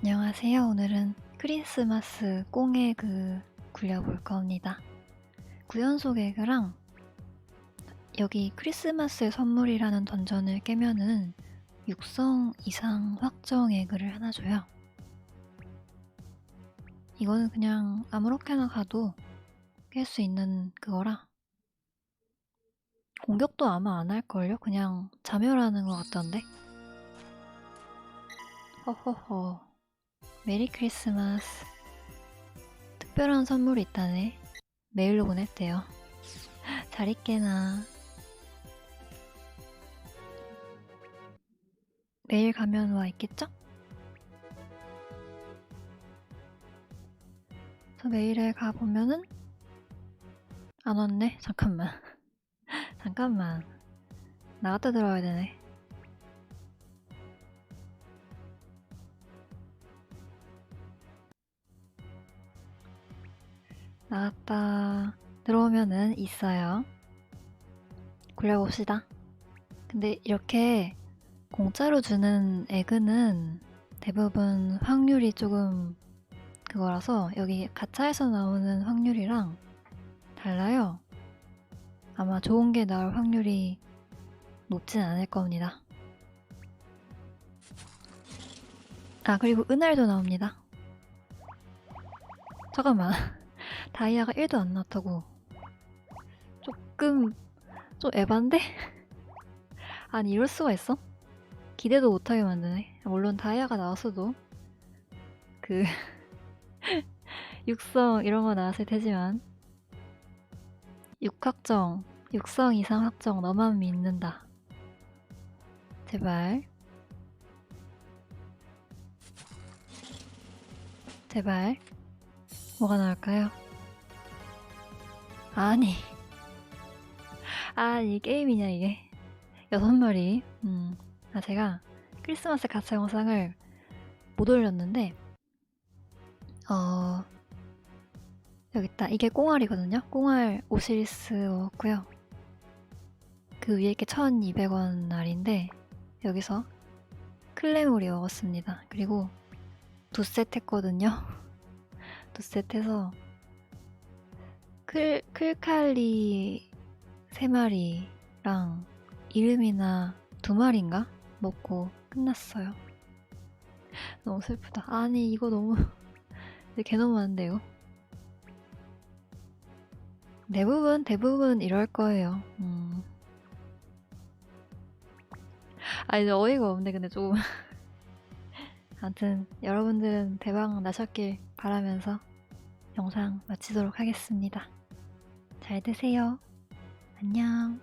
안녕하세요. 오늘은 크리스마스 꽁에그 굴려볼 겁니다. 구연속 에그랑 여기 크리스마스 선물이라는 던전을 깨면은 육성 이상 확정 에그를 하나 줘요. 이거는 그냥 아무렇게나 가도 깰 수 있는 그거라 공격도 아마 안 할걸요? 그냥 자멸하는 것 같던데? 허허허 메리 크리스마스. 특별한 선물이 있다네. 메일로 보냈대요. 잘 있게나. 메일 가면 와 있겠죠? 저 메일에 가보면은 안 왔네. 잠깐만. 잠깐만. 나갔다 들어와야 되네 나갔다 들어오면은 있어요. 굴려봅시다. 근데 이렇게 공짜로 주는 에그는 대부분 확률이 조금 그거라서 여기 가차에서 나오는 확률이랑 달라요. 아마 좋은 게 나올 확률이 높진 않을 겁니다. 아, 그리고 은알도 나옵니다. 잠깐만. 다이아가 1도 안 나왔다고. 조금, 좀 에반데? 아니, 이럴 수가 있어? 기대도 못하게 만드네. 물론 다이아가 나왔어도, 그, 육성 이런 거 나왔을 테지만, 육확정, 육성 이상 확정 너만 믿는다. 제발. 제발. 뭐가 나올까요? 아니. 아, 이 게임이냐, 이게. 여섯 마리. 음. 아, 제가 크리스마스 가차 영상을 못 올렸는데, 어, 여기 있다. 이게 꽁알이거든요? 꽁알 오시리스였고요. 그 위에 게 1200원 날인데, 여기서 클레모리 먹었습니다. 그리고 두 세트 했거든요. 두 세트 해서 클, 클칼리 세 마리랑 이름이나 두 마리인가 먹고 끝났어요. 너무 슬프다. 아니 이거 너무 개 너무 많은데요. 대부분 대부분 이럴 거예요. 음. 아 이제 어이가 없네 근데 조금. 아무튼 여러분들은 대박 나셨길 바라면서 영상 마치도록 하겠습니다. 잘 되세요. 안녕.